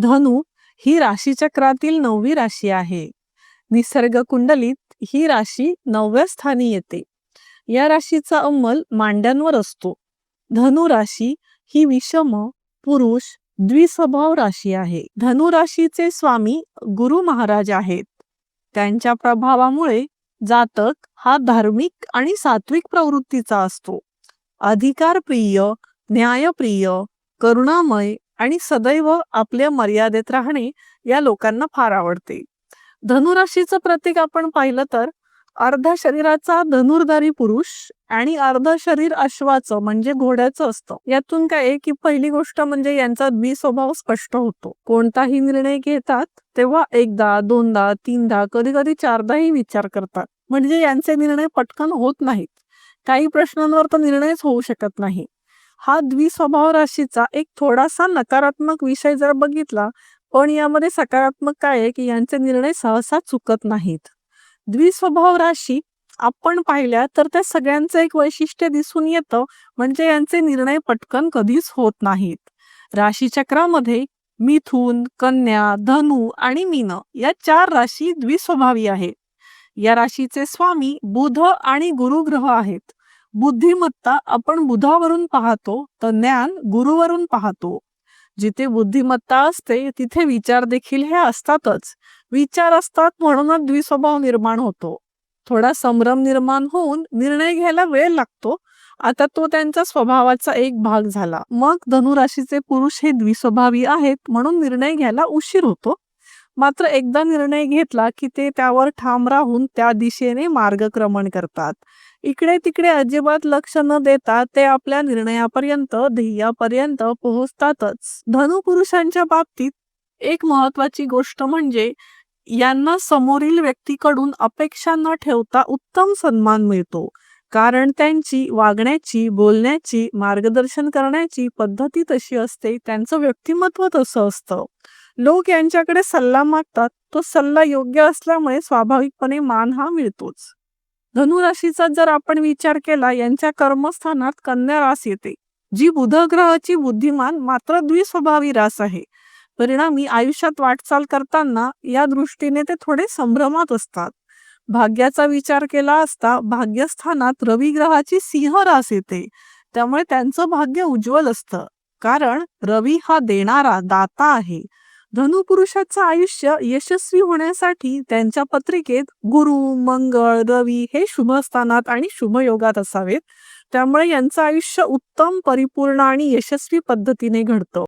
धनु ही राशीचक्रातील नववी राशी आहे. निसर्ग कुंडलीत ही राशी नवव्या स्थानी येते. या राशीचा अंमल मांड्यांवर असतो. धनु राशी ही विषम पुरुष द्विस्वभाव राशी आहे. धनु राशीचे स्वामी गुरु महाराज आहेत. त्यांच्या प्रभावामुळे जातक हा धार्मिक आणि सात्विक प्रवृत्तीचा असतो. अधिकारप्रिय न्यायप्रिय करुणामय आणि सदैव आपल्या मर्यादेत राहणे या लोकांना फार आवडते. धनुराशीचं प्रतीक आपण पाहिलं तर अर्धा शरीराचा धनुर्धारी पुरुष आणि अर्ध शरीर अश्वाचं म्हणजे घोड्याचं असतं. यातून काय आहे की पहिली गोष्ट म्हणजे यांचा द्विस्वभाव स्पष्ट होतो. कोणताही निर्णय घेतात तेव्हा एकदा दोनदा तीनदा कधी कधी चारदाही विचार करतात. म्हणजे यांचे निर्णय पटकन होत नाहीत. काही प्रश्नांवर तर निर्णयच होऊ शकत नाही. हा द्विस्वभाव राशीचा एक थोडासा नकारात्मक विषय जर बघितला पण यामध्ये सकारात्मक काय आहे की यांचे निर्णय सहसा चुकत नाहीत. द्विस्वभाव राशी आपण पाहिल्या तर त्या सगळ्यांचं एक वैशिष्ट्य दिसून येतं म्हणजे यांचे निर्णय पटकन कधीच होत नाहीत. राशीचक्रामध्ये मिथुन कन्या धनु आणि मीन या चार राशी द्विस्वभावी आहेत. या राशीचे स्वामी बुध आणि गुरुग्रह आहेत. बुद्धिमत्ता आपण बुधावरून पाहतो तर ज्ञान गुरुवरून पाहतो. जिथे बुद्धिमत्ता असते तिथे विचार देखील हे असतातच. विचार असतात म्हणूनच द्विस्वभाव निर्माण होतो. थोडा संभ्रम निर्माण होऊन निर्णय घ्यायला वेळ लागतो. आता तो त्यांच्या स्वभावाचा एक भाग झाला. मग धनुराशीचे पुरुष हे द्विस्वभावी आहेत म्हणून निर्णय घ्यायला उशीर होतो. मात्र एकदा निर्णय घेतला की ते त्यावर ठाम राहून त्या दिशेने मार्गक्रमण करतात. इकडे तिकडे अजिबात लक्ष न देता ते आपल्या निर्णयापर्यंत ध्येयापर्यंत पोहोचतातच. धनु पुरुषांच्या बाबतीत एक महत्वाची गोष्ट म्हणजे यांना समोरील व्यक्तीकडून अपेक्षा न ठेवता उत्तम सन्मान मिळतो. कारण त्यांची वागण्याची बोलण्याची मार्गदर्शन करण्याची पद्धती तशी असते त्यांचं व्यक्तिमत्व तसं असतं. लोक यांच्याकडे सल्ला मागतात तो सल्ला योग्य असल्यामुळे स्वाभाविकपणे मान हा मिळतोच. धनुराशीचा जर आपण विचार केला यांच्या कर्मस्थानात कन्या रास येते जी बुध ग्रहाची बुद्धिमान मात्र द्विस्वभावी रास आहे. परिणामी आयुष्यात वाटचाल करताना या दृष्टीने ते थोडे संभ्रमात असतात. भाग्याचा विचार केला असता भाग्यस्थानात रवी ग्रहाची सिंह रास येते. त्यामुळे त्यांचं भाग्य उज्ज्वल असतं. कारण रवी हा देणारा दाता आहे. धनुपुरुषाचं आयुष्य यशस्वी होण्यासाठी त्यांच्या पत्रिकेत गुरु मंगळ रवी हे शुभ स्थानात आणि शुभ योगात असावेत. त्यामुळे यांचं आयुष्य उत्तम परिपूर्ण आणि यशस्वी पद्धतीने घडतं.